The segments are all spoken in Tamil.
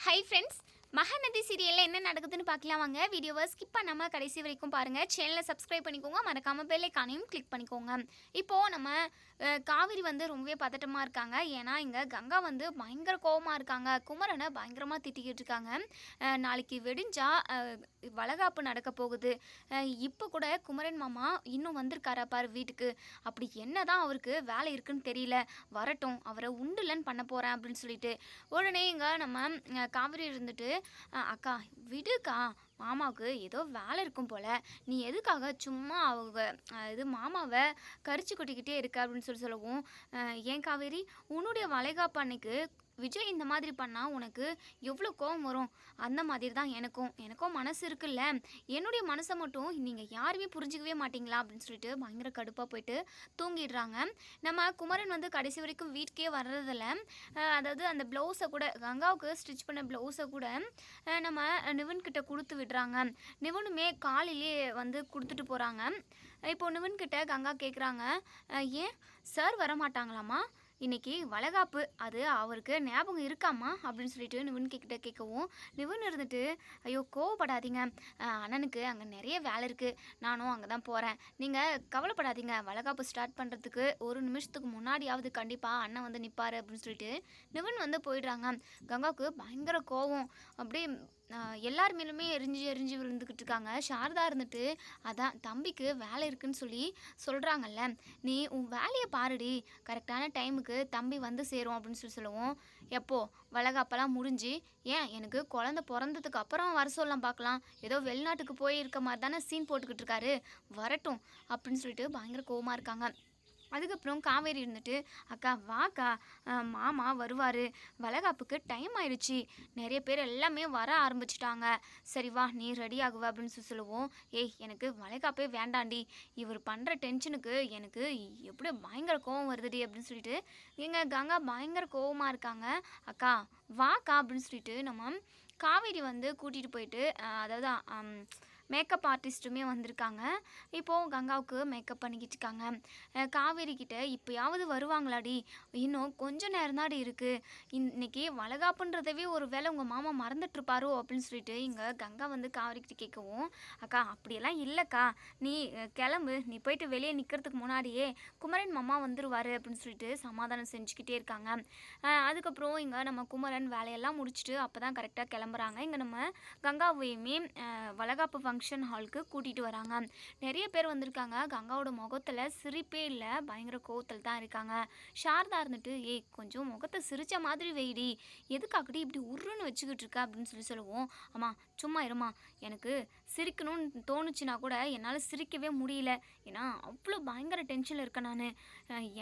ஹை ஃப்ரெண்ட்ஸ் மகாநதி சீரியலில் என்ன நடக்குதுன்னு பார்க்கலாம் வாங்க. வீடியோவை ஸ்கிப் பண்ணாமல் கடைசி வரைக்கும் பாருங்கள் சேனலை சப்ஸ்கிரைப் பண்ணிக்கோங்க. மறக்காமல் பெல்லைக்கானையும் கிளிக் பண்ணிக்கோங்க. இப்போது நம்ம காவிரி வந்து ரொம்பவே பதட்டமாக இருக்காங்க. ஏன்னா இங்கே கங்கா வந்து பயங்கர கோவமாக இருக்காங்க. குமரனை பயங்கரமாக திட்டிக்கிட்டு இருக்காங்க. நாளைக்கு வெடிஞ்சா வளகாப்பு நடக்க போகுது. இப்போ கூட குமரன் மாமா இன்னும் வந்திருக்காரா பாரு வீட்டுக்கு. அப்படி என்ன தான் அவருக்கு வேலை இருக்குன்னு தெரியல. வரட்டும் அவரை உண்டுலன்னு பண்ண போகிறேன் அப்படின்னு சொல்லிட்டு. உடனே இங்கே நம்ம காவிரி இருந்துட்டு அக்கா விடுக்கா. மாமாவுக்கு ஏதோ வேலை இருக்கும் போல. நீ எதுக்காக சும்மா அவங்க இது மாமாவை கரிச்சு கொட்டிக்கிட்டே இருக்க அப்படின்னு சொல்லி சொல்லவும் அஹ், ஏன் காவேரி? உன்னுடைய வளைகாப்பு அன்னைக்கு விஜய் இந்த மாதிரி பண்ணால் உனக்கு எவ்வளோ கோவம் வரும்? அந்த மாதிரி தான் எனக்கும். எனக்கும் மனசு இருக்குல்ல. என்னுடைய மனசை மட்டும் நீங்கள் யாருமே புரிஞ்சிக்கவே மாட்டிங்களா? அப்படின்னு சொல்லிட்டு பயங்கர கடுப்பாக போயிட்டு தூங்கிடுறாங்க. நம்ம குமரன் வந்து கடைசி வரைக்கும் வீட்டுக்கே வர்றதில்ல. அதாவது அந்த ப்ளவுஸை கூட கங்காவுக்கு ஸ்டிச் பண்ண ப்ளவுஸை கூட நம்ம நிவன்கிட்ட கொடுத்து விடுறாங்க. நிவனுமே காலையிலே வந்து கொடுத்துட்டு போகிறாங்க இப்போ நிவன்கிட்ட கங்கா கேட்குறாங்க ஏன்? சார் வர இன்றைக்கி இன்னைக்கு வளகாப்பு அது அவருக்கு ஞாபகம் இருக்காமா அப்படின்னு சொல்லிட்டு நிவன் கிட்ட கேட்கவும் நிவன் இருந்துட்டு ஐயோ கோவப்படாதீங்க. அண்ணனுக்கு அங்கே நிறைய வேலை இருக்குது நானும் அங்கே தான் போகிறேன் நீங்கள் கவலைப்படாதீங்க. வளகாப்பு ஸ்டார்ட் பண்ணுறதுக்கு ஒரு நிமிஷத்துக்கு முன்னாடியாவது கண்டிப்பாக அண்ணன் வந்து நிற்பார் அப்படின்னு சொல்லிட்டு நிவன் வந்து போயிடுறாங்க. கங்காவுக்கு பயங்கர கோவம். அப்படியே எல்லார் மேலுமே எரிஞ்சு எரிஞ்சு விழுந்துக்கிட்டு இருக்காங்க சாரதா இருந்துட்டு அதான் தம்பிக்கு வேலை இருக்குன்னு சொல்லி சொல்கிறாங்கல்ல நீ உன் வேலையை பாருடி. கரெக்டான டைமுக்கு தம்பி வந்து சேரும் அப்படின்னு சொல்லி சொல்லுவோம். எப்போ? வளகாப்பெல்லாம் முடிஞ்சு ஏன்? எனக்கு குழந்த பிறந்ததுக்கு அப்புறம் வர சொல்லலாம் பார்க்கலாம். ஏதோ வெளிநாட்டுக்கு போய் இருக்க மாதிரி தானே சீன் போட்டுக்கிட்டு இருக்காரு. வரட்டும் அப்படின்னு சொல்லிட்டு பயங்கர கோவமாக இருக்காங்க. அதுக்கப்புறம் காவேரி இருந்துட்டு அக்கா வாக்கா மாமா வருவார். வளகாப்புக்கு டைம் ஆயிடுச்சு. நிறைய பேர் எல்லாமே வர ஆரம்பிச்சிட்டாங்க. சரி வா நீ ரெடி ஆகுவ அப்படின்னு சொல்லி சொல்லுவோம். ஏய் எனக்கு வளைகாப்பே வேண்டாண்டி. இவர் பண்ணுற டென்ஷனுக்கு எனக்கு எப்படி பயங்கர கோவம் வருதுடி அப்படின்னு சொல்லிட்டு எங்க கங்கா பயங்கர கோவமாக இருக்காங்க. அக்கா வாக்கா அப்படின்னு சொல்லிட்டு நம்ம காவேரி வந்து கூட்டிகிட்டு போயிட்டு அதாவது மேக்கப் ஆர்டிஸ்ட்டுமே வந்திருக்காங்க. இப்போது கங்காவுக்கு மேக்கப் பண்ணிக்கிட்டு இருக்காங்க. காவேரி கிட்ட இப்போயாவது வருவாங்களாடி? இன்னும் கொஞ்சம் நேரம் தாடி இருக்குது இன்னைக்கு வளகாப்புன்றதவே ஒரு வேளை உங்கள் மாமா மறந்துட்டுருப்பாரோ அப்படின்னு சொல்லிட்டு இங்கே கங்கா வந்து காவேரி கிட்ட கேட்கவும் அக்கா அப்படியெல்லாம் இல்லைக்கா. நீ கிளம்பு. நீ போயிட்டு வெளியே நிற்கிறதுக்கு முன்னாடியே குமரன் மாமா வந்துடுவார் அப்படின்னு சொல்லிட்டு சமாதானம் செஞ்சுக்கிட்டே இருக்காங்க. அதுக்கப்புறம் இங்கே நம்ம குமரன் வேலையெல்லாம் முடிச்சுட்டு அப்போ தான் கரெக்டாக கிளம்புறாங்க. இங்கே நம்ம கங்காவையுமே வளகாப்பு ஃபங்க்ஷன் ஃபங்க்ஷன் ஹாலுக்கு கூட்டிகிட்டு வராங்க. நிறைய பேர் வந்திருக்காங்க. கங்காவோட முகத்தில் சிரிப்பே இல்லை. பயங்கர கோவத்தில் தான் இருக்காங்க. சாரதா இருந்துட்டு ஏய் கொஞ்சம் முகத்தை சிரித்த மாதிரி வெயிடி. எதுக்காகடி இப்படி உருன்னு வச்சுக்கிட்டு இருக்க? அப்படின்னு சொல்லி சொல்லுவோம். அம்மா சும்மா இருமா எனக்கு சிரிக்கணும்னு தோணுச்சுன்னா கூட என்னால் சிரிக்கவே முடியல. ஏன்னா அவ்வளோ பயங்கர டென்ஷனில் இருக்கேன் நான்.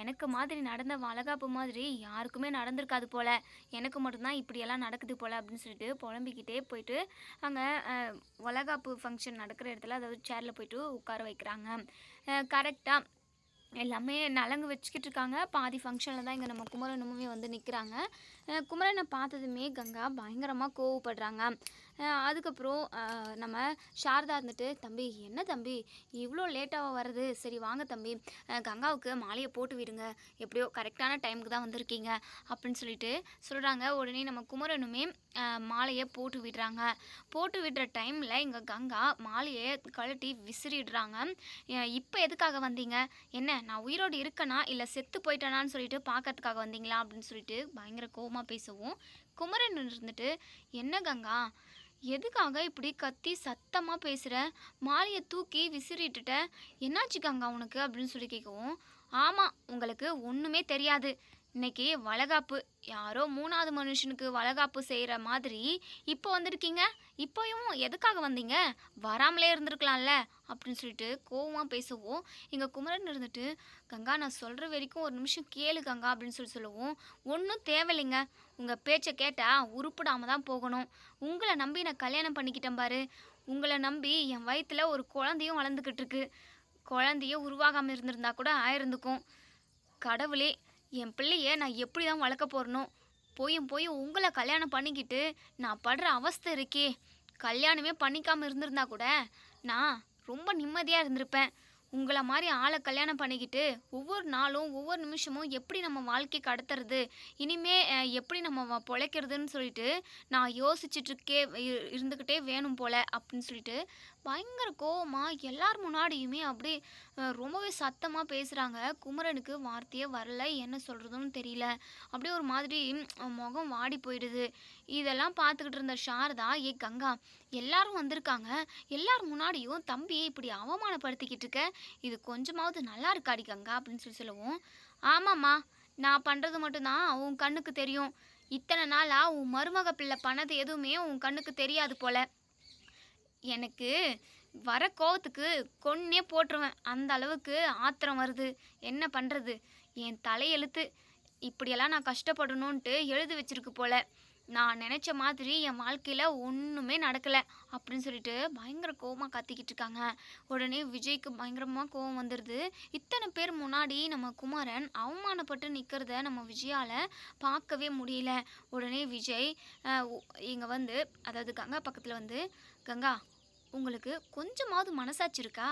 எனக்கு மாதிரி நடந்த வளகாப்பு மாதிரி யாருக்குமே நடந்திருக்காது போல். எனக்கு மட்டும்தான் இப்படியெல்லாம் நடக்குது போல் அப்படின்னு சொல்லிட்டு புலம்பிக்கிட்டே போயிட்டு அங்கே வளகாப்பு ஃபங்க்ஷன் நடக்கிற இடத்துல அதாவது சேரில் போயிட்டு உட்கார வைக்கிறாங்க. கரெக்டாக எல்லாமே நலங்கு வச்சுக்கிட்டு இருக்காங்க. பாதி ஃபங்க்ஷனில் தான் இங்கே நம்ம குமரனுமே வந்து நிற்கிறாங்க குமரனை பார்த்ததுமே கங்கா பயங்கரமாக கோவப்படுறாங்க. அதுக்கப்புறம் நம்ம சாரதா இருந்துட்டு தம்பி என்ன தம்பி? இவ்வளோ லேட்டாக வர்றது. சரி வாங்க தம்பி. கங்காவுக்கு மாலையை போட்டு விடுங்க. எப்படியோ கரெக்டான டைமுக்கு தான் வந்திருக்கீங்க. அப்படின்னு சொல்லிட்டு சொல்கிறாங்க உடனே நம்ம குமரனுமே மாலையை போட்டு விடுறாங்க. போட்டு விடுற டைமில் இங்கே கங்கா மாலையை கழட்டி விசிறிடுறாங்க. இப்போ எதுக்காக வந்தீங்க? என்ன நான் உயிரோடு இருக்கேனா? இல்லை செத்து போயிட்டேனான்னு சொல்லிட்டு பார்க்கறதுக்காக வந்தீங்களா? அப்படின்னு சொல்லிட்டு பயங்கர கோவமாக பேசவும். குமரன் இருந்துட்டு என்ன கங்கா எதுக்காக இப்படி கத்தி சத்தமாக பேசுகிற மாலையை தூக்கி விசிறிட்டுட்ட. என்னாச்சு கங்கா உனக்கு? அப்படின்னு சொல்லி கேட்கவும் ஆமாம் உங்களுக்கு ஒன்றுமே தெரியாது. இன்னைக்கு வளகாப்பு யாரோ மூணாவது மனுஷனுக்கு வளகாப்பு செய்கிற மாதிரி இப்போ வந்திருக்கீங்க? இப்போயும் எதுக்காக வந்தீங்க? வராமலே இருந்திருக்கலாம்ல அப்படின்னு சொல்லிட்டு கோவமாக பேசவும். இங்கே குமரன் இருந்துட்டு கங்கா நான் சொல்கிற வரைக்கும் ஒரு நிமிஷம் கேளு கங்கா அப்படின்னு சொல்லி சொல்லுவோம் ஒன்றும் தேவையில்லைங்க. உங்கள் பேச்சை கேட்டால் உருப்பிடாம தான் போகணும். உங்களை நம்பி நான் கல்யாணம் பண்ணிக்கிட்டேன் பாரு. உங்களை நம்பி என் வயிற்றில் ஒரு குழந்தையும் வளர்ந்துக்கிட்டு இருக்கு. குழந்தைய உருவாகாமல் இருந்திருந்தா கூட ஆயிருந்துக்கும். கடவுளே என் பிள்ளைய நான் எப்படி தான் வளர்க்க போறனோ போயும் போய் உங்களை கல்யாணம் பண்ணிக்கிட்டு நான் படுற அவஸ்தை இருக்கே. கல்யாணமே பண்ணிக்காமல் இருந்திருந்தா கூட நான் ரொம்ப நிம்மதியாக இருந்திருப்பேன். உங்களை மாதிரி ஆளை கல்யாணம் பண்ணிக்கிட்டு ஒவ்வொரு நாளும் ஒவ்வொரு நிமிஷமும் எப்படி நம்ம வாழ்க்கை கடத்துறது இனிமே எப்படி நம்ம வ- பொழைக்கிறதுன்னு சொல்லிட்டு நான் யோசிச்சுட்ருக்கே இருந்துக்கிட்டே வேணும் போல அப்படின்னு சொல்லிட்டு பயங்கர கோவமாக எல்லார் முன்னாடியுமே அப்படியே ரொம்பவே சத்தமாக பேசுகிறாங்க குமரனுக்கு வார்த்தையே வரல. என்ன சொல்கிறதுன்னு தெரியல. அப்படியே ஒரு மாதிரி முகம் வாடி போயிடுது. இதெல்லாம் பார்த்துக்கிட்டு இருந்த சாரதா ஏ கங்கா எல்லாரும் வந்திருக்காங்க. எல்லார் முன்னாடியும் தம்பியை இப்படி அவமானப்படுத்திக்கிட்டு இருக்க? இது கொஞ்சமாவது நல்லா இருக்காடி கங்கா அப்படின்னு சொல்லி சொல்லுவோம் ஆமாம்மா நான் பண்ணுறது மட்டும்தான். உன் கண்ணுக்கு தெரியும். இத்தனை நாளாக உன் மருமக பிள்ளை பண்ணது எதுவுமே உன் கண்ணுக்கு தெரியாது போல. எனக்கு வர கோவத்துக்கு கொன்னே போட்டுருவேன். அந்த அளவுக்கு ஆத்திரம் வருது. என்ன பண்ணுறது என் தலையெழுத்து இப்படியெல்லாம் நான் கஷ்டப்படணுன்ட்டு எழுதி வச்சிருக்கு போல. நான் நினச்ச மாதிரி என் வாழ்க்கையில் ஒன்றுமே நடக்கலை அப்படின்னு சொல்லிட்டு பயங்கர கோவமாக கத்திக்கிட்டு இருக்காங்க. உடனே விஜய்க்கு பயங்கரமாக கோவம் வந்துடுது இத்தனை பேர் முன்னாடி நம்ம குமாரன் அவமானப்பட்டு நிற்கிறத நம்ம விஜயால் பார்க்கவே முடியல. உடனே விஜய் இங்கே வந்து அதாவது கங்கா பக்கத்தில் வந்து கங்கா உங்களுக்கு கொஞ்சமாவது மனசாட்சி இருக்கா?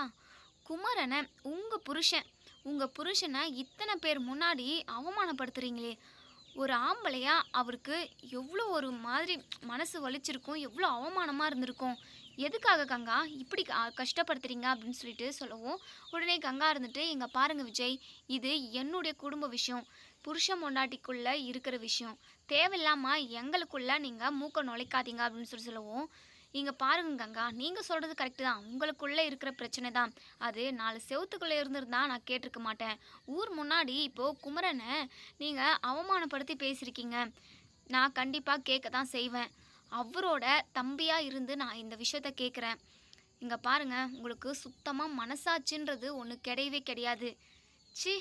குமரனை உங்கள் புருஷன் உங்கள் புருஷனை இத்தனை பேர் முன்னாடி அவமானப்படுத்துகிறீங்களே ஒரு ஆம்பளையாக அவருக்கு எவ்வளோ ஒரு மாதிரி மனசு வலிச்சிருக்கும் எவ்வளோ அவமானமாக இருந்திருக்கும். எதுக்காக கங்கா இப்படி கஷ்டப்படுத்துறீங்க அப்படின்னு சொல்லிட்டு சொல்லவும் உடனே கங்கா இருந்துட்டு இங்கே பாருங்கள் விஜய் இது என்னுடைய குடும்ப விஷயம். புருஷன் பொண்டாட்டிக்குள்ளே இருக்கிற விஷயம். தேவையில்லாமல் எங்களுக்குள்ளே நீங்கள் மூக்க நுழைக்காதீங்க அப்படின்னு சொல்லி சொல்லவும் இங்கே பாருங்க கங்கா நீங்கள் சொல்கிறது கரெக்டு தான். உங்களுக்குள்ளே இருக்கிற பிரச்சனை தான். அது நாலு செவத்துக்குள்ளே இருந்திருந்தா நான் கேட்டிருக்க மாட்டேன். ஊர் முன்னாடி இப்போது குமரனை நீங்கள் அவமானப்படுத்தி பேசியிருக்கீங்க. நான் கண்டிப்பாக கேட்க தான் செய்வேன். அவரோட தம்பியாக இருந்து நான் இந்த விஷயத்த கேட்குறேன். இங்கே பாருங்கள் உங்களுக்கு சுத்தமாக மனசாட்சின்றது ஒன்று கிடையவே கிடையாது. சி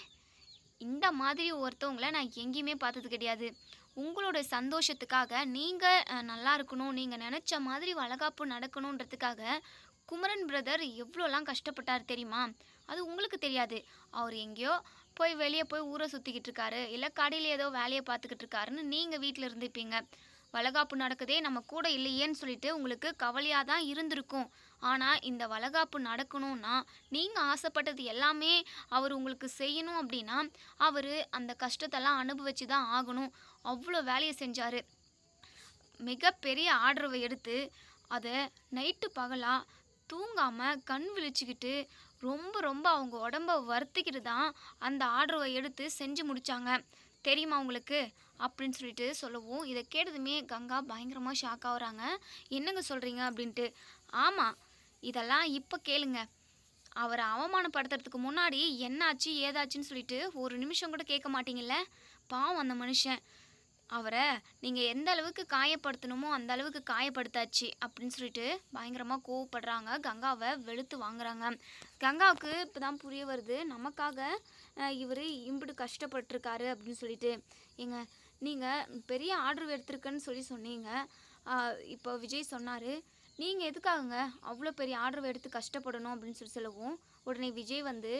இந்த மாதிரி ஒருத்தவங்கள நான் எங்கேயுமே பார்த்தது கிடையாது. உங்களோட சந்தோஷத்துக்காக நீங்கள் நல்லா இருக்கணும் நீங்கள் நினச்ச மாதிரி வளகாப்பு நடக்கணுன்றதுக்காக குமரன் பிரதர் எவ்வளோலாம் கஷ்டப்பட்டார் தெரியுமா? அது உங்களுக்கு தெரியாது. அவர் எங்கேயோ போய் வெளியே போய் ஊரை சுற்றிக்கிட்டு இருக்காரு இல்லை கடையில் ஏதோ வேலையை பார்த்துக்கிட்டு இருக்காருன்னு நீங்கள் வீட்டில் இருந்துப்பீங்க வளகாப்பு நடக்குதே நம்ம கூட இல்லையேன்னு சொல்லிட்டு உங்களுக்கு கவலையாக தான் இருந்திருக்கும். ஆனால் இந்த வளகாப்பு நடக்கணும்னா நீங்கள் ஆசைப்பட்டது எல்லாமே அவர் உங்களுக்கு செய்யணும் அப்படின்னா அவர் அந்த கஷ்டத்தெல்லாம் அனுபவிச்சு தான் ஆகணும். அவ்வளோ வேலையை செஞ்சார். மிகப்பெரிய ஆர்டரை எடுத்து அதை நைட்டு பகலாக தூங்காமல் கண் விழிச்சிக்கிட்டு ரொம்ப ரொம்ப அவங்க உடம்ப வருத்திக்கிட்டு தான் அந்த ஆர்டரை எடுத்து செஞ்சு முடித்தாங்க தெரியுமா உங்களுக்கு? அப்படின்னு சொல்லிட்டு சொல்லவும் இதை கேட்டதுமே கங்கா பயங்கரமாக ஷாக் ஆகுறாங்க. என்னங்க சொல்கிறீங்க அப்படின்ட்டு. ஆமாம் இதெல்லாம் இப்போ கேளுங்க. அவரை அவமானப்படுத்துறதுக்கு முன்னாடி என்னாச்சு ஏதாச்சுன்னு சொல்லிட்டு ஒரு நிமிஷம் கூட கேட்க மாட்டீங்கல்ல? பாவம் அந்த மனுஷன். அவரை நீங்கள் எந்த அளவுக்கு காயப்படுத்தணுமோ அந்த அளவுக்கு காயப்படுத்தாச்சு அப்படின்னு சொல்லிட்டு பயங்கரமாக கோவப்படுறாங்க. கங்காவை வெளுத்து வாங்குறாங்க. கங்காவுக்கு இப்போ தான் புரிய வருது நமக்காக இவர் இம்பிடு கஷ்டப்பட்டிருக்காரு அப்படின்னு சொல்லிட்டு. ஏங்க நீங்கள் பெரிய ஆர்டர் எடுத்திருக்கேன்னு சொல்லி சொன்னீங்க. இப்போ விஜய் சொன்னார் நீங்கள் எதுக்காகங்க அவ்வளோ பெரிய ஆர்டர் எடுத்து கஷ்டப்படணும்? அப்படின்னு சொல்லி சொல்லவும் உடனே விஜய் வந்து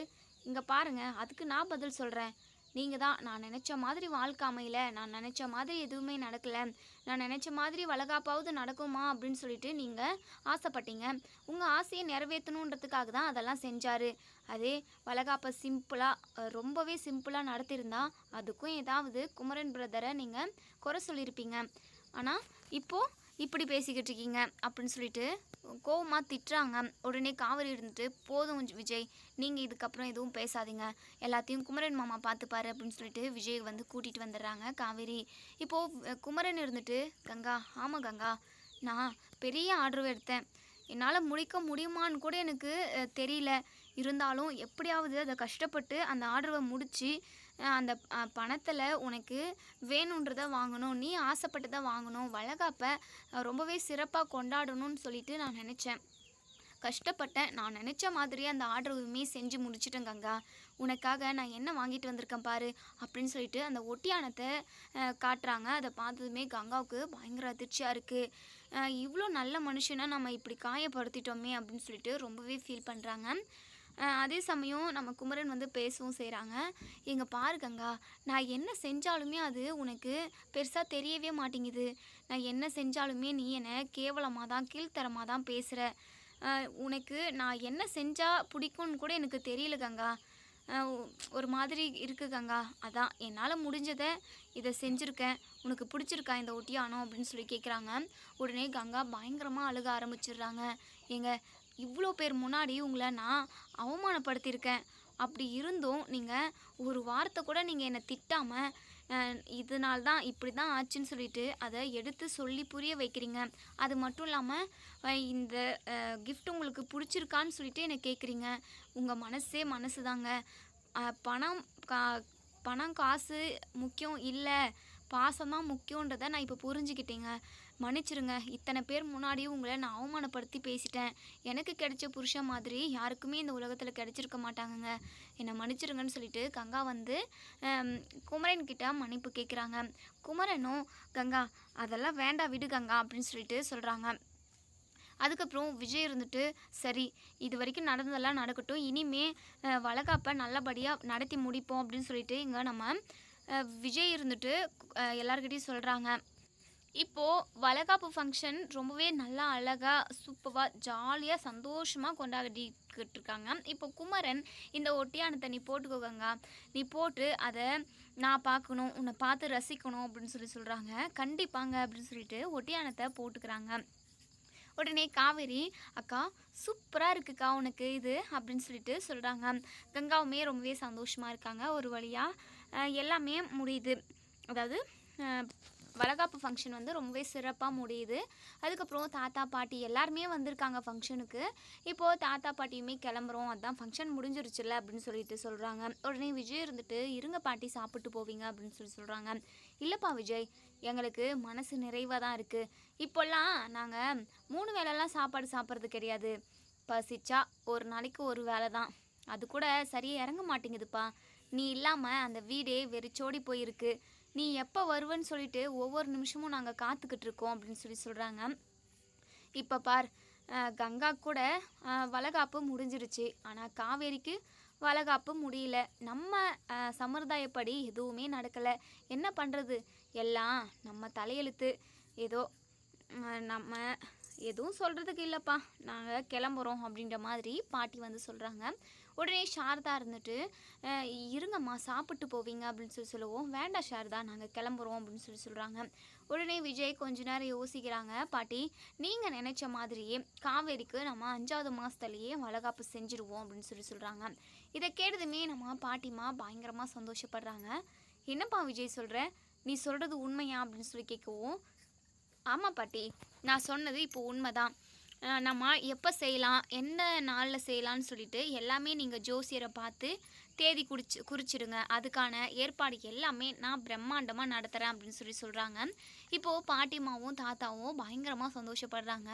இங்கே பாருங்கள் அதுக்கு நான் பதில் சொல்கிறேன் நீங்கள் தான் நான் நினச்ச மாதிரி வாழ்க்கை அமையல நான் நினச்ச மாதிரி எதுவுமே நடக்கலை நான் நினச்ச மாதிரி வளகாப்பாவது நடக்குமா அப்படின்னு சொல்லிட்டு நீங்கள் ஆசைப்பட்டீங்க. உங்கள் ஆசையை நிறைவேற்றணுன்றதுக்காக தான் அதெல்லாம் செஞ்சார். அதே வளகாப்பை சிம்பிளாக ரொம்பவே சிம்பிளாக நடத்தியிருந்தா அதுக்கும் ஏதாவது குமரன் பிரதரை நீங்கள் குறை சொல்லியிருப்பீங்க. ஆனால் இப்போது இப்படி பேசிக்கிட்டு இருக்கீங்க அப்படின்னு சொல்லிட்டு கோவமாக திட்டுறாங்க. உடனே காவிரி இருந்துட்டு போதும் விஜய் நீங்கள் இதுக்கப்புறம் எதுவும் பேசாதீங்க. எல்லாத்தையும் குமரன் மாமா பார்த்துப்பாரு அப்படின்னு சொல்லிட்டு விஜய் வந்து கூட்டிகிட்டு வந்துடுறாங்க காவேரி. இப்போது குமரன் இருந்துட்டு கங்கா ஆமாம் கங்கா நான் பெரிய ஆர்டர் எடுத்தேன். என்னால் முடிக்க முடியுமான்னு கூட எனக்கு தெரியல. இருந்தாலும் எப்படியாவது அதை கஷ்டப்பட்டு அந்த ஆர்டரை முடித்து அந்த பணத்தில் உனக்கு வேணுன்றதை வாங்கணும் நீ ஆசைப்பட்டதை வாங்கணும் வளகாப்பை ரொம்பவே சிறப்பாக கொண்டாடணும்னு சொல்லிட்டு நான் நினச்சேன். கஷ்டப்பட்டேன். நான் நினச்ச மாதிரியே அந்த ஆர்டருமே செஞ்சு முடிச்சிட்டேன் கங்கா. உனக்காக நான் என்ன வாங்கிட்டு வந்திருக்கேன் பாரு அப்படின்னு சொல்லிட்டு அந்த ஒட்டியானத்தை காட்டுறாங்க. அதை பார்த்ததுமே கங்காவுக்கு பயங்கர அதிர்ச்சியாக இருக்குது இவ்வளோ நல்ல மனுஷனை நம்ம இப்படி காயப்படுத்திட்டோமே அப்படின்னு சொல்லிட்டு ரொம்பவே ஃபீல் பண்ணுறாங்க அதே சமயம் நம்ம குமரன் வந்து பேசவும் செய்கிறாங்க எங்கள் பாரு கங்கா நான் என்ன செஞ்சாலுமே அது உனக்கு பெருசாக தெரியவே மாட்டேங்குது. நான் என்ன செஞ்சாலுமே நீ என்னை கேவலமாக தான் கீழ்த்தரமாக தான் பேசுகிற உனக்கு நான் என்ன செஞ்சால் பிடிக்கும்னு கூட எனக்கு தெரியல கங்கா. ஒரு மாதிரி இருக்குது கங்கா. அதான் என்னால் முடிஞ்சதை இதை செஞ்சுருக்கேன். உனக்கு பிடிச்சிருக்கா இந்த ஒட்டியானம் அப்படின்னு சொல்லி கேட்குறாங்க உடனே கங்கா பயங்கரமாக அழுக ஆரம்பிச்சிடுறாங்க. ஏங்க இவ்வளோ பேர் முன்னாடி உங்களை நான் அவமானப்படுத்தியிருக்கேன். அப்படி இருந்தும் நீங்கள் ஒரு வார்த்தை கூட நீங்கள் என்னை திட்டாமல் இதனால தான் இப்படி தான் ஆச்சுன்னு சொல்லிட்டு அதை எடுத்து சொல்லி புரிய வைக்கிறீங்க. அது மட்டும் இல்லாமல் இந்த கிஃப்ட் உங்களுக்கு பிடிச்சிருக்கான்னு சொல்லிட்டு என்னை கேட்குறீங்க உங்கள் மனசே மனசு தாங்க. பணம் கா பணம் காசு முக்கியம் இல்லை பாசமாக முக்கியன்றதை நான் இப்போ புரிஞ்சுக்கிட்டேங்க. மன்னிச்சிருங்க. இத்தனை பேர் முன்னாடியும் உங்களை நான் அவமானப்படுத்தி பேசிட்டேன். எனக்கு கிடைச்ச புருஷன் மாதிரி யாருக்குமே இந்த உலகத்தில் கிடைச்சிருக்க மாட்டாங்கங்க. என்னை மன்னிச்சிருங்கன்னு சொல்லிட்டு கங்கா வந்து குமரன் கிட்ட மன்னிப்பு கேட்குறாங்க குமரனும் கங்கா அதெல்லாம் வேண்டாம் விடு கங்கா அப்படின்னு சொல்லிட்டு சொல்கிறாங்க அதுக்கப்புறம் விஜய் இருந்துட்டு சரி இது வரைக்கும் நடந்ததெல்லாம் நடக்கட்டும். இனிமே அஹ், வளகாப்பை நல்லபடியாக நடத்தி முடிப்போம் அப்படின்னு சொல்லிட்டு இங்கே நம்ம விஜய் இருந்துட்டு எல்லாருக்கிட்டையும் சொல்கிறாங்க இப்போது வளகாப்பு ஃபங்க்ஷன் ரொம்பவே நல்லா அழகாக சூப்பராக ஜாலியாக சந்தோஷமாக கொண்டாடிக்கிட்டு இருக்காங்க இப்போ குமரன் இந்த ஒட்டியானத்தை நீ போட்டுக்கோங்க நீ போட்டு அதை நான் பார்க்கணும் உன்னை பார்த்து ரசிக்கணும் அப்படின்னு சொல்லி சொல்கிறாங்க கண்டிப்பாங்க அப்படின்னு சொல்லிட்டு ஒட்டியானத்தை போட்டுக்கிறாங்க. உடனே காவேரி அக்கா சூப்பராக இருக்குக்கா உனக்கு இது அப்படின்னு சொல்லிட்டு சொல்கிறாங்க கங்காவுமே ரொம்பவே சந்தோஷமாக இருக்காங்க. ஒரு வழியாக எல்லாமே முடியுது. அதாவது வளகாப்பு ஃபங்க்ஷன் வந்து ரொம்பவே சிறப்பாக முடியுது. அதுக்கப்புறம் தாத்தா பாட்டி எல்லாருமே வந்திருக்காங்க ஃபங்க்ஷனுக்கு இப்போது தாத்தா பாட்டியுமே கிளம்புறோம். அதான் ஃபங்க்ஷன் முடிஞ்சிருச்சுல அப்படின்னு சொல்லிட்டு சொல்கிறாங்க உடனே விஜய் இருந்துட்டு இருங்க பாட்டி சாப்பிட்டு போவீங்க அப்படின்னு சொல்லி சொல்கிறாங்க இல்லைப்பா விஜய் எங்களுக்கு மனசு நிறைவாக தான் இருக்குது இப்போல்லாம் நாங்கள் மூணு வேலைலாம் சாப்பாடு சாப்பிட்றது கிடையாது. பசிச்சா ஒரு நாளைக்கு ஒரு வேலை தான். அது கூட சரியாக இறங்க மாட்டேங்குதுப்பா. நீ இல்லாமல் அந்த வீடே வெறிச்சோடி போயிருக்கு. நீ எப்போ வருவன்னு சொல்லிட்டு ஒவ்வொரு நிமிஷமும் நாங்கள் காத்துக்கிட்டு இருக்கோம் அப்படின்னு சொல்லி சொல்கிறாங்க இப்போ பார் கங்கா கூட வளகாப்பு முடிஞ்சிருச்சு. ஆனால் காவேரிக்கு வளகாப்பு முடியல. நம்ம சம்பிரதாயப்படி எதுவுமே நடக்கலை. என்ன பண்ணுறது எல்லாம் நம்ம தலையெழுத்து. ஏதோ நம்ம எதுவும் சொல்கிறதுக்கு இல்லைப்பா. நாங்கள் கிளம்புறோம் அப்படின்ற மாதிரி பாட்டி வந்து சொல்கிறாங்க உடனே சாரதா இருந்துட்டு இருங்கம்மா சாப்பிட்டு போவீங்க அப்படின்னு சொல்லி சொல்லுவோம். வேண்டாம் சாரதா நாங்கள் கிளம்புறோம் அப்படின்னு சொல்லி சொல்கிறாங்க உடனே விஜய் கொஞ்ச நேரம் யோசிக்கிறாங்க. பாட்டி நீங்கள் நினச்ச மாதிரியே காவேரிக்கு நம்ம அஞ்சாவது மாதத்துலேயே வளகாப்பு செஞ்சுருவோம் அப்படின்னு சொல்லி சொல்கிறாங்க இதை கேட்டதுமே நம்ம பாட்டிமா பயங்கரமாக சந்தோஷப்படுறாங்க. என்னப்பா விஜய் சொல்கிற நீ சொல்கிறது உண்மையா? அப்படின்னு சொல்லி கேட்கவும் ஆமாம் பாட்டி நான் சொன்னது இப்போ உண்மைதான். நம்ம எப்போ செய்யலாம் என்ன நாளில் செய்யலாம்னு சொல்லிட்டு எல்லாமே நீங்கள் ஜோசியரை பார்த்து தேதி குறிச்சு குறிச்சிடுங்க. அதுக்கான ஏற்பாடு எல்லாமே நான் பிரம்மாண்டமாக நடத்துகிறேன் அப்படின்னு சொல்லி சொல்கிறாங்க இப்போது பாட்டிமாவும் தாத்தாவும் பயங்கரமாக சந்தோஷப்படுறாங்க.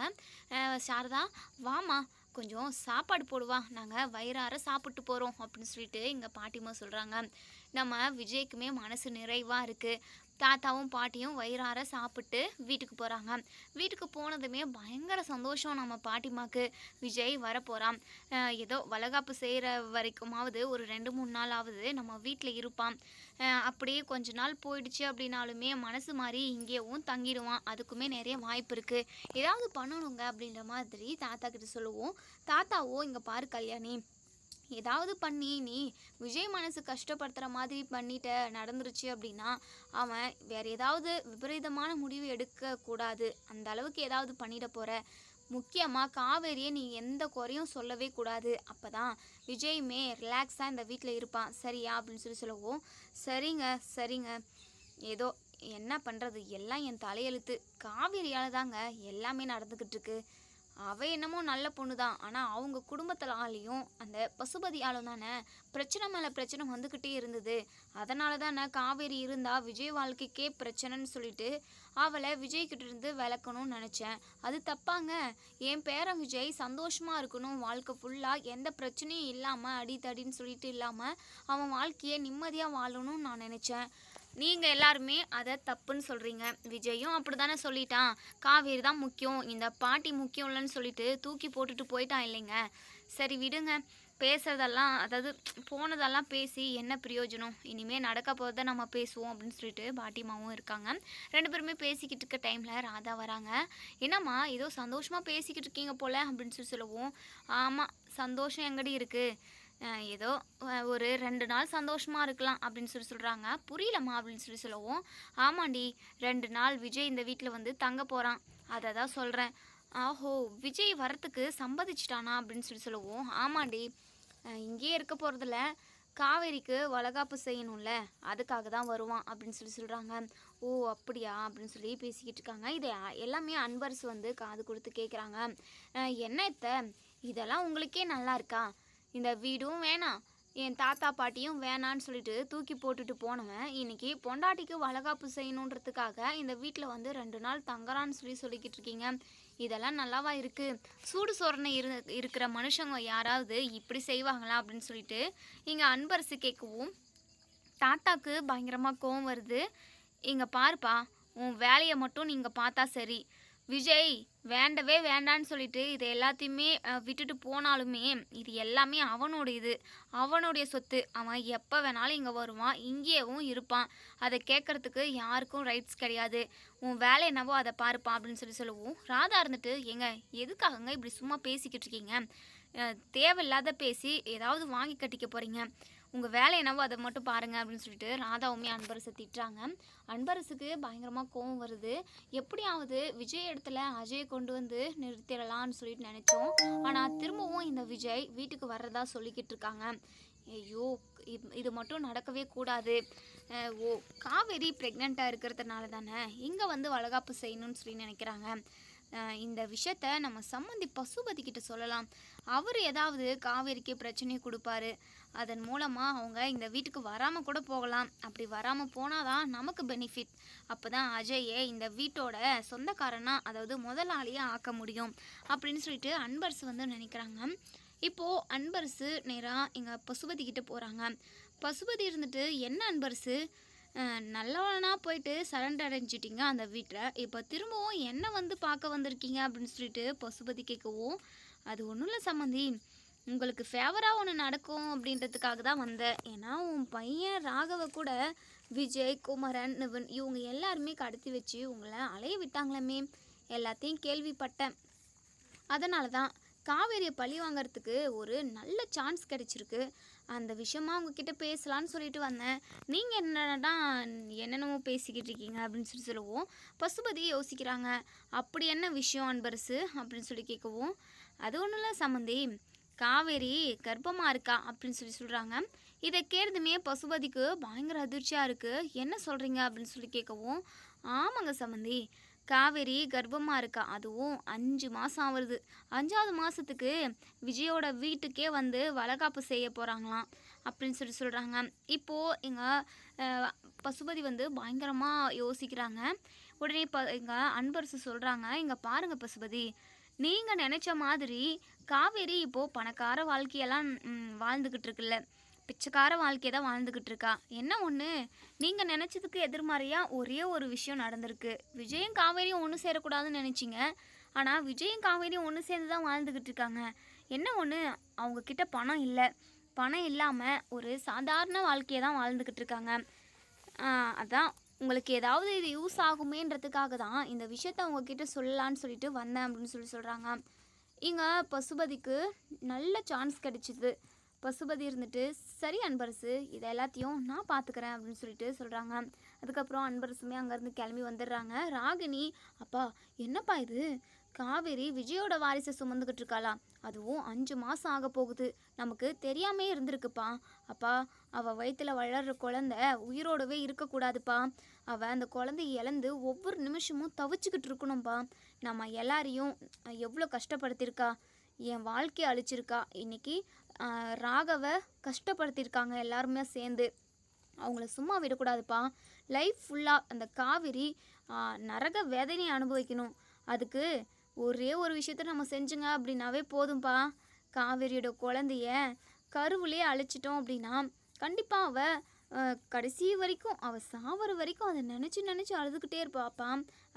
சாரதா வாமா கொஞ்சம் சாப்பாடு போடுவா. நாங்கள் வயிறார சாப்பிட்டு போகிறோம் அப்படின்னு சொல்லிட்டு எங்கள் பாட்டிமா சொல்கிறாங்க நம்ம விஜய்க்குமே மனசு நிறைவாக இருக்குது தாத்தாவும் பாட்டியும் வயிறார சாப்பிட்டு வீட்டுக்கு போகிறாங்க வீட்டுக்கு போனதுமே பயங்கர சந்தோஷம் நம்ம பாட்டிமாக்கு. விஜய் வரப்போகிறான் ஏதோ வளகாப்பு செய்கிற வரைக்குமாவது ஒரு ரெண்டு மூணு நாள் ஆகுது நம்ம வீட்டில் இருப்பான். அப்படியே கொஞ்ச நாள் போயிடுச்சு அப்படின்னாலுமே மனசு மாதிரி இங்கேயும் தங்கிடுவான். அதுக்குமே நிறைய வாய்ப்பு இருக்குது ஏதாவது பண்ணணுங்க அப்படின்ற மாதிரி தாத்தா கிட்ட சொல்லுவோம். தாத்தாவோ இங்கே பாரு கல்யாணி ஏதாவது பண்ணி நீ விஜய் மனசு கஷ்டப்படுத்துகிற மாதிரி பண்ணிட்ட நடந்துருச்சு அப்படின்னா அவன் வேற ஏதாவது விபரீதமான முடிவு எடுக்கக்கூடாது அந்த அளவுக்கு ஏதாவது பண்ணிட போகிற முக்கியமாக காவேரியை நீ எந்த குறையும் சொல்லவே கூடாது. அப்போ தான் விஜயுமே ரிலாக்ஸாக இந்த வீட்டில் இருப்பான். சரியா? அப்படின்னு சொல்லி சொல்லவும் சரிங்க சரிங்க. ஏதோ என்ன பண்ணுறது எல்லாம் என் தலையெழுத்து. காவேரியால் தாங்க எல்லாமே நடந்துக்கிட்டு இருக்கு. அவள் என்னமோ நல்ல பொண்ணு தான் ஆனால் அவங்க குடும்பத்தாலையும் அந்த பசுபதியாலும் தானே பிரச்சனை மேலே பிரச்சனை வந்துக்கிட்டே இருந்தது. அதனால தானே காவேரி இருந்தால் விஜய் வாழ்க்கைக்கே பிரச்சனைன்னு சொல்லிட்டு அவளை விஜய்கிட்ட இருந்து விளக்கணும்னு நினச்சேன். அது தப்பாங்க. என் பேரன் விஜய் சந்தோஷமாக இருக்கணும். வாழ்க்கை ஃபுல்லாக எந்த பிரச்சனையும் இல்லாமல் அடித்தடின்னு சொல்லிட்டு இல்லாமல் அவன் வாழ்க்கையை நிம்மதியாக வாழணும்னு நான் நினச்சேன். நீங்கள் எல்லாருமே அதை தப்புன்னு சொல்கிறீங்க விஜயும் அப்படி தானே சொல்லிட்டான். காவேரி தான் முக்கியம். இந்த பாட்டி முக்கியம் இல்லைன்னு சொல்லிட்டு தூக்கி போட்டுட்டு போயிட்டான் இல்லைங்க. சரி விடுங்க. பேசுறதெல்லாம் அதாவது போனதெல்லாம் பேசி என்ன பிரயோஜனம்? இனிமேல் நடக்க போகிறத நம்ம பேசுவோம் அப்படின்னு சொல்லிட்டு பாட்டிமாவும் இருக்காங்க. ரெண்டு பேருமே பேசிக்கிட்டு இருக்க டைமில் ராதா வராங்க. என்னம்மா ஏதோ சந்தோஷமாக பேசிக்கிட்டு இருக்கீங்க போல் அப்படின்னு சொல்லி சொல்லுவோம். ஆமாம் சந்தோஷம் எங்கடி இருக்குது ஏதோ ஒரு ரெண்டு நாள் சந்தோஷமாக இருக்கலாம் அப்படின்னு சொல்லி சொல்கிறாங்க புரியலம்மா அப்படின்னு சொல்லி சொல்லவும் ஆமாண்டி ரெண்டு நாள் விஜய் இந்த வீட்டில் வந்து தங்க போகிறான் அதை தான் சொல்கிறேன் ஆஹோ விஜய் வரத்துக்கு சம்மதிச்சிட்டானா அப்படின்னு சொல்லி சொல்லுவோம் ஆமாண்டி இங்கேயே இருக்க போகிறதில்ல காவேரிக்கு வளகாப்பு செய்யணும்ல அதுக்காக தான் வருவான் அப்படின்னு சொல்லி சொல்கிறாங்க ஓ அப்படியா? அப்படின்னு சொல்லி பேசிக்கிட்டு இருக்காங்க. இது எல்லாமே அன்பரசு வந்து காது கொடுத்து கேட்குறாங்க என்ன இத்த? இதெல்லாம் உங்களுக்கே நல்லா இருக்கா? இந்த வீடும் வேணாம். என் தாத்தா பாட்டியும் வேணான்னு சொல்லிட்டு தூக்கி போட்டுட்டு போனவன் இன்னைக்கு பொண்டாட்டிக்கு வளகாப்பு செய்யணுன்றதுக்காக இந்த வீட்டில் வந்து ரெண்டு நாள் தங்குறான்னு சொல்லி சொல்லிக்கிட்டு இருக்கீங்க. இதெல்லாம் நல்லாவா இருக்குது சூடு சோரணை இரு இருக்கிற மனுஷங்க யாராவது இப்படி செய்வாங்களா அப்படின்னு சொல்லிட்டு இங்கே அன்பரசு கேட்கவும் தாத்தாக்கு பயங்கரமாக கோவம் வருது. இங்கே பாருப்பா உன் வேலையை மட்டும் நீங்கள் பார்த்தா சரி. விஜய் வேண்டவே வேண்டான்னு சொல்லிட்டு இது எல்லாத்தையுமே விட்டுட்டு போனாலுமே இது எல்லாமே அவனோட இது. அவனுடைய சொத்து. அவன் எப்போ வேணாலும் இங்கே வருவான். இங்கேயும் இருப்பான். அதை கேட்கறதுக்கு யாருக்கும் ரைட்ஸ் கிடையாது. உன் வேலை என்னவோ அதை பாருப்பா அப்படின்னு சொல்லி சொல்லுவோம். ராதா இருந்துட்டு எங்க எதுக்காகங்க இப்படி சும்மா பேசிக்கிட்டு இருக்கீங்க? தேவையில்லாத பேசி ஏதாவது வாங்கி கட்டிக்க போகிறீங்க உங்கள் வேலை என்னவோ அதை மட்டும் பாருங்க அப்படின்னு சொல்லிட்டு ராதாவுமே அன்பரசை திட்டுறாங்க. அன்பரசுக்கு பயங்கரமாக கோவம் வருது. எப்படியாவது விஜய் இடத்துல அஜயை கொண்டு வந்து நிறுத்திடலாம்னு சொல்லிட்டு நினச்சோம். ஆனால் திரும்பவும் இந்த விஜய் வீட்டுக்கு வர்றதா சொல்லிக்கிட்டு இருக்காங்க. ஐயோ இது- இது மட்டும் நடக்கவே கூடாது. ஓ காவேரி ப்ரெக்னெண்ட்டாக இருக்கிறதுனால தானே இங்கே வந்து வளகாப்பு செய்யணும்னு சொல்லி நினைக்கிறாங்க. இந்த விஷயத்த நம்ம சம்மந்தி பசுபதி கிட்ட சொல்லலாம். அவர் ஏதாவது காவேரிக்கு பிரச்சனையை கொடுப்பாரு. அதன் மூலமாக அவங்க இந்த வீட்டுக்கு வராமல் கூட போகலாம். அப்படி வராமல் போனால் தான் நமக்கு பெனிஃபிட் அப்போ தான் அஜயை இந்த வீட்டோட சொந்தக்காரனாக அதாவது முதலாளியாக ஆக்க முடியும். அப்படின்னு சொல்லிட்டு அன்பரசு வந்து நினைக்கிறாங்க. இப்போது அன்பரசு நேராக எங்கள் பசுபதிக்கிட்ட போகிறாங்க பசுபதி இருந்துட்டு என்ன அன்பரசு? நல்லவனாக நல்லவனா போயிட்டு சரண்டர் அடைஞ்சிட்டிங்க அந்த வீட்டில் இப்போ திரும்பவும் என்ன வந்து பார்க்க வந்திருக்கீங்க? அப்படின்னு சொல்லிட்டு பசுபதி கேட்கவும் அது ஒன்றும் இல்லை சம்மந்தி உங்களுக்கு ஃபேவராக ஒன்று நடக்கும் அப்படின்றதுக்காக தான் வந்தேன். ஏன்னா உன் பையன் ராகவ கூட விஜய் குமரன் நிவன் இவங்க எல்லாருமே கடத்தி வச்சு உங்களை அலைய விட்டாங்களே எல்லாத்தையும் கேள்விப்பட்டேன். அதனால தான் காவேரியை பழி வாங்குறதுக்கு ஒரு நல்ல சான்ஸ் கிடைச்சிருக்கு. அந்த விஷயமா உங்ககிட்ட பேசலான்னு சொல்லிட்டு வந்தேன். நீங்கள் என்னடா என்னென்னமோ பேசிக்கிட்டு இருக்கீங்க அப்படின்னு சொல்லி சொல்லுவோம். பசுபதி யோசிக்கிறாங்க. அப்படி என்ன விஷயம் அன்பரசு அப்படின்னு சொல்லி கேட்கவும் அது ஒன்றும் இல்லை சம்மந்தி காவேரி கர்ப்பமாக இருக்கா அப்படின்னு சொல்லி சொல்கிறாங்க இதை கேட்டதுமே பசுபதிக்கு பயங்கர அதிர்ச்சியாக இருக்குது என்ன சொல்கிறீங்க அப்படின்னு சொல்லி கேட்கவும் ஆமாங்க சம்மந்தி காவேரி கர்ப்பமாக இருக்கா? அதுவும் அஞ்சு மாதம் ஆகுது அஞ்சாவது மாதத்துக்கு விஜயோட வீட்டுக்கே வந்து வளகாப்பு செய்ய போகிறாங்களாம் அப்படின்னு சொல்லி சொல்கிறாங்க இப்போது எங்கள் பசுபதி வந்து பயங்கரமாக யோசிக்கிறாங்க. உடனே ப எங்கள் அன்பரசு சொல்கிறாங்க இங்கே பாருங்கள் பசுபதி நீங்கள் நினச்ச மாதிரி காவேரி இப்போது பணக்கார வாழ்க்கையெல்லாம் வாழ்ந்துக்கிட்டு இருக்குல்ல. பிச்சைக்கார வாழ்க்கையை தான் வாழ்ந்துக்கிட்டு இருக்கா. என்ன ஒன்று நீங்கள் நினச்சதுக்கு எதிர்மறையாக ஒரே ஒரு விஷயம் நடந்திருக்கு. விஜயும் காவேரியும் ஒன்று சேரக்கூடாதுன்னு நினச்சிங்க. ஆனால் விஜயும் காவேரியும் ஒன்று சேர்ந்து தான் வாழ்ந்துக்கிட்டு இருக்காங்க. என்ன ஒன்று அவங்கக்கிட்ட பணம் இல்லை. பணம் இல்லாமல் ஒரு சாதாரண வாழ்க்கையை தான் வாழ்ந்துக்கிட்டு இருக்காங்க. அதான் உங்களுக்கு ஏதாவது இது யூஸ் ஆகுமேன்றதுக்காக தான் இந்த விஷயத்த உங்ககிட்ட சொல்லலான்னு சொல்லிட்டு வந்தேன் அப்படின்னு சொல்லி சொல்கிறாங்க இங்கே பசுபதிக்கு நல்ல சான்ஸ் கிடைச்சிது. பசுபதி இருந்துட்டு சரி அன்பரசு இதை எல்லாத்தையும் நான் பார்த்துக்கிறேன் அப்படின்னு சொல்லிட்டு சொல்கிறாங்க அதுக்கப்புறம் அன்பரசுமே அங்கேருந்து கிளம்பி வந்துடுறாங்க. ராகினி அப்பா என்னப்பா இது? காவேரி விஜயோட வாரிசை சுமந்துக்கிட்டு இருக்காளா? அதுவும் அஞ்சு மாதம் ஆக போகுது. நமக்கு தெரியாமே இருந்திருக்குப்பா. அப்பா அவள் வயிற்றில் வளர்ற குழந்த உயிரோடவே இருக்கக்கூடாதுப்பா. அவள் அந்த குழந்தைய இழந்து ஒவ்வொரு நிமிஷமும் தவிச்சுக்கிட்டு இருக்கணும்ப்பா நம்ம எல்லாரையும் எவ்வளோ கஷ்டப்படுத்தியிருக்கா? என் வாழ்க்கையை அழிச்சிருக்கா? இன்றைக்கி ராகவை கஷ்டப்படுத்தியிருக்காங்க எல்லாருமே சேர்ந்து. அவங்கள சும்மா விடக்கூடாதுப்பா. லைஃப் ஃபுல்லாக அந்த காவிரி நரக வேதனையை அனுபவிக்கணும். அதுக்கு ஒரே ஒரு விஷயத்த நம்ம செஞ்சுங்க அப்படின்னாவே போதும்ப்பா காவேரியோட குழந்தைய கருவிலே அழைச்சிட்டோம் அப்படின்னா கண்டிப்பாக அவள் கடைசி வரைக்கும் அவள் சாவர வரைக்கும் அதை நினச்சி நினச்சி அழுதுகிட்டே இருப்பாப்பா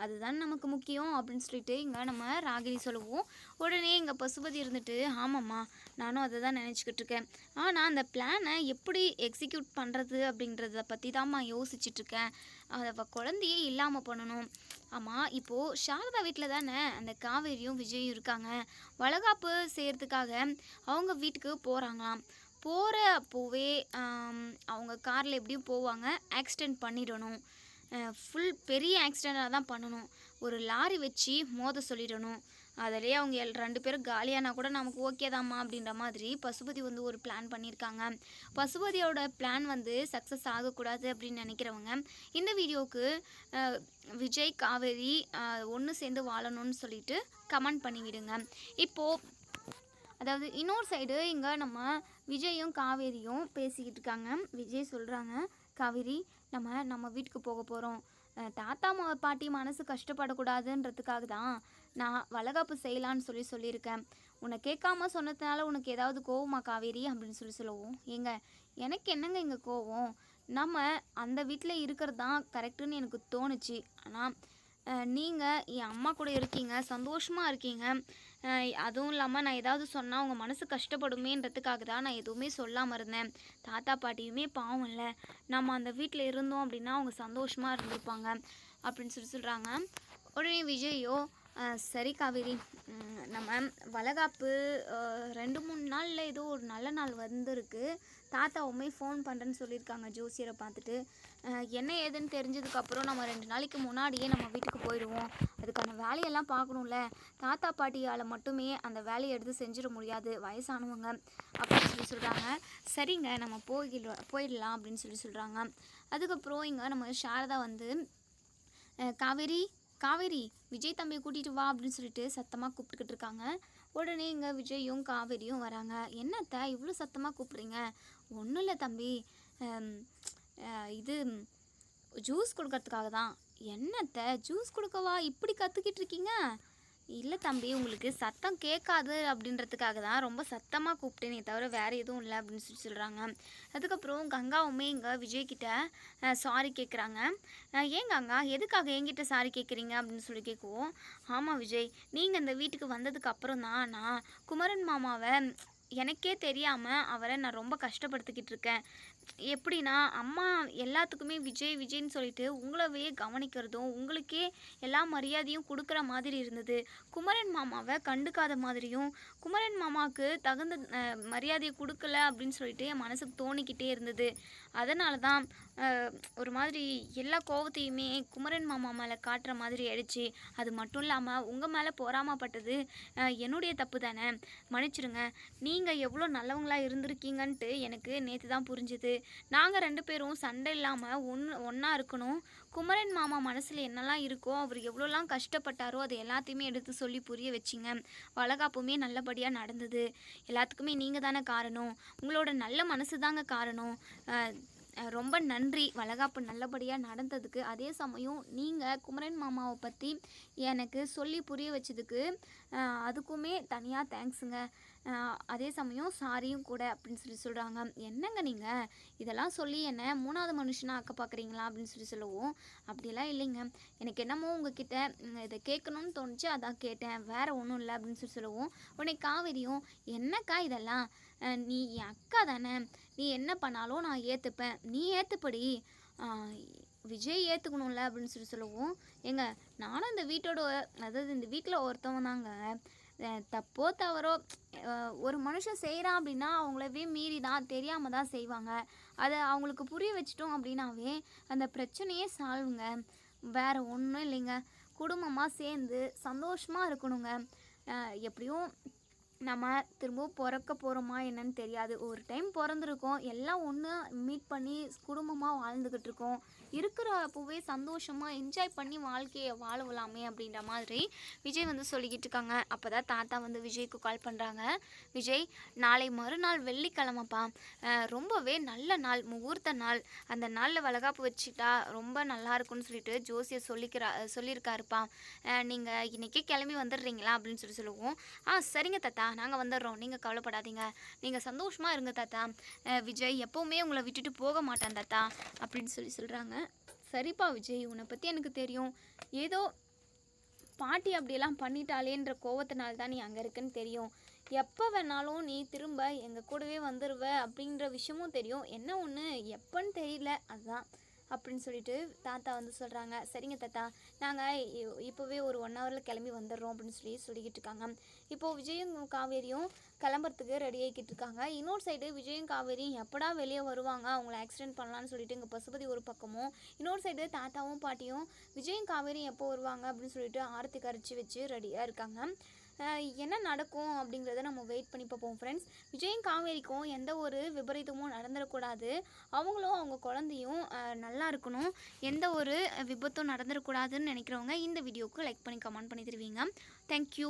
அதுதான் நமக்கு முக்கியம் அப்படின்னு சொல்லிட்டு இங்கே நம்ம ராகினி சொல்லுவோம். உடனே எங்கள் பசுபதி இருந்துட்டு ஆமாம்மா நானும் அதை தான் நினச்சிக்கிட்டு இருக்கேன். ஆனால் அந்த பிளானை எப்படி எக்ஸிக்யூட் பண்ணுறது அப்படின்றத பற்றி தான்மா யோசிச்சுட்டு இருக்கேன். அதை குழந்தையே இல்லாமல் பண்ணணும். ஆமாம் இப்போது சாரதா வீட்டில் தானே அந்த காவேரியும் விஜயும் இருக்காங்க. வளகாப்பு செய்கிறதுக்காக அவங்க வீட்டுக்கு போகிறாங்களாம் போகிற அப்போவே அவங்க காரில் எப்படியும் போவாங்க ஆக்சிடெண்ட் பண்ணிடணும். ஃபுல் பெரிய ஆக்சிடெண்ட்டாக தான் பண்ணணும். ஒரு லாரி வச்சு மோத சொல்லிடணும். அதிலேயே அவங்க எல் ரெண்டு பேரும் காலியானா கூட நமக்கு ஓகே தாம்மா அப்படின்ற மாதிரி பசுபதி வந்து ஒரு பிளான் பண்ணியிருக்காங்க. பசுபதியோட பிளான் வந்து சக்ஸஸ் ஆகக்கூடாது அப்படின்னு நினைக்கிறவங்க இந்த வீடியோவுக்கு விஜய் காவேரி ஒன்று சேர்ந்து வாழணும்னு சொல்லிட்டு கமெண்ட் பண்ணிவிடுங்க. இப்போது அதாவது இன்னொரு சைடு இங்கே நம்ம விஜயும் காவேரியும் பேசிக்கிட்டு இருக்காங்க விஜய் சொல்கிறாங்க காவேரி நம்ம நம்ம வீட்டுக்கு போக போகிறோம் தாத்தா மா பாட்டி மனசு கஷ்டப்படக்கூடாதுன்றதுக்காக தான் நான் வளகாப்பு செய்யலான்னு சொல்லி சொல்லியிருக்கேன். உன்னை கேட்காம சொன்னதுனால உனக்கு ஏதாவது கோவமா காவேரி? அப்படின்னு சொல்லி சொல்லுவோம். ஏங்க எனக்கு என்னங்க இங்கே கோவம்? நம்ம அந்த வீட்டில் இருக்கிறது தான் கரெக்டுன்னு எனக்கு தோணுச்சு. ஆனால் நீங்கள் என் அம்மா கூட இருக்கீங்க சந்தோஷமாக இருக்கீங்க. அதுவும் இல்லாமல் நான் ஏதாவது சொன்னால் அவங்க மனசு கஷ்டப்படுமேன்றதுக்காக தான் நான் எதுவுமே சொல்லாமல் இருந்தேன். தாத்தா பாட்டியுமே பாவம் இல்லை. நம்ம அந்த வீட்டில் இருந்தோம் அப்படின்னா அவங்க சந்தோஷமாக இருந்திருப்பாங்க அப்படின்னு சொல்லி சொல்கிறாங்க உடனே விஜயோ சரி காவேரி நம்ம வளகாப்பு ரெண்டு மூணு நாளில் ஏதோ ஒரு நல்ல நாள் வந்திருக்கு. தாத்தாவுமே ஃபோன் பண்ணுறேன்னு சொல்லியிருக்காங்க ஜோசியரை பார்த்துட்டு. என்ன ஏதுன்னு தெரிஞ்சதுக்கப்புறம் நம்ம ரெண்டு நாளைக்கு முன்னாடியே நம்ம வீட்டுக்கு போயிடுவோம். அதுக்கான வேலையெல்லாம் பார்க்கணும்ல. தாத்தா பாட்டியால் மட்டுமே அந்த வேலையை எடுத்து செஞ்சிட முடியாது. வயசானவங்க அப்படின்னு சொல்லி சொல்கிறாங்க சரிங்க நம்ம போயிடலாம் போயிடலாம் அப்படின்னு சொல்லி சொல்கிறாங்க அதுக்கப்புறம் இங்கே நம்ம சாரதா வந்து காவேரி காவேரி விஜய் தம்பியை கூட்டிகிட்டு வா அப்படின்னு சொல்லிட்டு சத்தமாக கூப்பிட்டுக்கிட்டு இருக்காங்க. உடனே இங்கே விஜயும் காவேரியும் வராங்க. என்னத்த இவ்வளோ சத்தமாக கூப்பிட்றீங்க? ஒன்றும் இல்லை தம்பி. இது ஜூஸ் கொடுக்கறதுக்காக தான். என்னத்த? ஜூஸ் கொடுக்கவா? இப்படி கற்றுக்கிட்டு இருக்கீங்க இல்லை தம்பி உங்களுக்கு சத்தம் கேட்காது அப்படின்றதுக்காக தான் ரொம்ப சத்தமாக கூப்பிட்டேனே தவிர வேறு எதுவும் இல்லை அப்படின்னு சொல்லி சொல்கிறாங்க அதுக்கப்புறம் கங்காவுமே இங்கே விஜய்கிட்ட சாரி கேட்குறாங்க ஏன் கங்கா? எதுக்காக என்கிட்ட சாரி கேட்குறீங்க அப்படின்னு சொல்லி கேட்குவோம் ஆமாம் விஜய் நீங்கள் இந்த வீட்டுக்கு வந்ததுக்கு அப்புறம் தான் நான் குமரன் மாமாவை எனக்கே தெரியாமல் அவரை நான் ரொம்ப கஷ்டப்படுத்திக்கிட்டு இருக்கேன் எப்படின்னா அம்மா எல்லாத்துக்குமே விஜய் விஜய்ன்னு சொல்லிட்டு உங்களவே கவனிக்கிறதும் உங்களுக்கே எல்லா மரியாதையும் கொடுக்குற மாதிரி இருந்தது. குமரன் மாமாவை கண்டுக்காத மாதிரியும் குமரன் மாமாவுக்கு தகுந்த மரியாதையை கொடுக்கல அப்படின்னு சொல்லிட்டு என் மனசுக்கு தோணிக்கிட்டே இருந்தது. அதனால தான் ஒரு மாதிரி எல்லா கோவத்தையுமே குமரன் மாமா மேலே காட்டுற மாதிரி ஆயிடுச்சு. அது மட்டும் இல்லாமல் உங்கள் மேலே பொறாமப்பட்டது என்னுடைய தப்பு தானே? மன்னிச்சிடுங்க நீங்கள் எவ்வளோ நல்லவங்களாக இருந்திருக்கீங்கன்ட்டு எனக்கு நேற்று தான் புரிஞ்சுது. நாங்கள் ரெண்டு பேரும் சண்டை இல்லாமல் ஒன்று ஒன்றா இருக்கணும். குமரன் மாமா மனசில் என்னெல்லாம் இருக்கோ அவர் எவ்வளோலாம் கஷ்டப்பட்டாரோ அதை எல்லாத்தையுமே எடுத்து சொல்லி புரிய வச்சிங்க. வளகாப்புமே நல்லபடியாக நடந்தது. எல்லாத்துக்குமே நீங்கள் தானே காரணம். உங்களோட நல்ல மனசு தாங்க காரணம் ரொம்ப நன்றி. வளகாப்பு நல்லபடியாக நடந்ததுக்கு. அதே சமயம் நீங்கள் குமரன் மாமாவை பற்றி எனக்கு சொல்லி புரிய வச்சதுக்கு அதுக்குமே தனியாக தேங்க்ஸுங்க அதே சமயம் சாரியும் கூட அப்படின்னு சொல்லி சொல்கிறாங்க என்னங்க நீங்கள் இதெல்லாம் சொல்லி என்ன மூணாவது மனுஷனாக ஆக்க பார்க்குறீங்களா அப்படின்னு சொல்லி சொல்லுவோம் அப்படிலாம் இல்லைங்க. எனக்கு என்னமோ உங்ககிட்ட இதை கேட்கணும்னு தோணுச்சு அதான் கேட்டேன். வேறு ஒன்றும் இல்லை அப்படின்னு சொல்லி சொல்லுவோம் உடனே காவேரியும் என்னக்கா இதெல்லாம்? நீ என் அக்கா தானே? நீ என்ன பண்ணாலும் நான் ஏற்றுப்பேன் நீ ஏற்றுப்படி விஜய் ஏற்றுக்கணும்ல அப்படின்னு சொல்லி சொல்லுவோம் ஏங்க நானும் இந்த வீட்டோட அதாவது இந்த வீட்டில் ஒருத்தவங்க தாங்க தப்போ தவறோ ஒரு மனுஷன் செய்கிறான் அப்படின்னா அவங்களவே மீறி தான் தெரியாமல் தான் செய்வாங்க. அதை அவங்களுக்கு புரிய வச்சிட்டோம் அப்படின்னாவே அந்த பிரச்சனையே சால்வுங்க. வேறு ஒன்றும் இல்லைங்க. குடும்பமாக சேர்ந்து சந்தோஷமாக இருக்கணுங்க. எப்படியும் நம்ம திரும்பவும் பிறக்க போகிறோமா என்னன்னு தெரியாது. ஒரு டைம் பிறந்திருக்கோம். எல்லாம் ஒன்று மீட் பண்ணி குடும்பமாக வாழ்ந்துக்கிட்டு இருக்கோம். இருக்கிற அப்போவே சந்தோஷமாக என்ஜாய் பண்ணி வாழ்க்கையை வாழலாமே அப்படின்ற மாதிரி விஜய் வந்து சொல்லிக்கிட்டு இருக்காங்க. அப்போ தான் தாத்தா வந்து விஜய்க்கு கால் பண்ணுறாங்க விஜய் நாளை மறுநாள் வெள்ளிக்கிழமைப்பா. ரொம்பவே நல்ல நாள் முகூர்த்த நாள். அந்த நாளில் வளகாப்பு வச்சுட்டா ரொம்ப நல்லா இருக்கும்னு சொல்லிட்டு ஜோசியர் சொல்லிக்கிறா சொல்லியிருக்காருப்பா. நீங்கள் இன்றைக்கே கிளம்பி வந்துடுறீங்களா அப்படின்னு சொல்லி சொல்லுவோம். ஆ சரிங்க தாத்தா நாங்கள் வந்துடுறோம். நீங்கள் கவலைப்படாதீங்க. நீங்கள் சந்தோஷமாக இருங்க தாத்தா. விஜய் எப்போவுமே உங்களை விட்டுட்டு போக மாட்டான் தாத்தா அப்படின்னு சொல்லி சொல்கிறாங்க சரிப்பா விஜய் உன்னை பற்றி எனக்கு தெரியும். ஏதோ பாட்டி அப்படியெல்லாம் பண்ணிட்டாளேன்ற கோவத்தினால தான் நீ அங்கே இருக்குன்னு தெரியும். எப்போ வேணாலும் நீ திரும்ப எங்கள் கூடவே வந்துடுவ அப்படின்ற விஷயமும் தெரியும். என்ன ஒன்று எப்போன்னு தெரியல. அதுதான் அப்படின்னு சொல்லிட்டு தாத்தா வந்து சொல்கிறாங்க சரிங்க தாத்தா நாங்கள் இப்போவே ஒரு ஒன் ஹவரில் கிளம்பி வந்துடுறோம் அப்படின்னு சொல்லி சொல்லிக்கிட்டு இருக்காங்க. இப்போது விஜயும் காவேரியும் கிளம்புறதுக்கு ரெடி ஆகிக்கிட்டு இருக்காங்க. இன்னொரு சைடு விஜயும் காவேரியும் எப்படா வெளியே வருவாங்க? அவங்கள ஆக்சிடென்ட் பண்ணலான்னு சொல்லிட்டு இங்கே பசுபதி ஒரு பக்கமும் இன்னொரு சைடு தாத்தாவும் பாட்டியும் விஜயும் காவேரியும் எப்போ வருவாங்க அப்படின்னு சொல்லிட்டு ஆரத்தி கரைச்சி வச்சு ரெடியாக இருக்காங்க. என்ன நடக்கும் அப்படிங்கிறத நம்ம வெயிட் பண்ணி பார்ப்போம் ஃப்ரெண்ட்ஸ் விஜயும் காவேரிக்கும் எந்த ஒரு விபரீதமும் நடந்துடக்கூடாது. அவங்களும் அவங்க குழந்தையும் நல்லா இருக்கணும். எந்த ஒரு விபத்தும் நடந்துடக்கூடாதுன்னு நினைக்கிறவங்க இந்த வீடியோவுக்கு லைக் பண்ணி கமெண்ட் பண்ணி தருவீங்க. தேங்க்யூ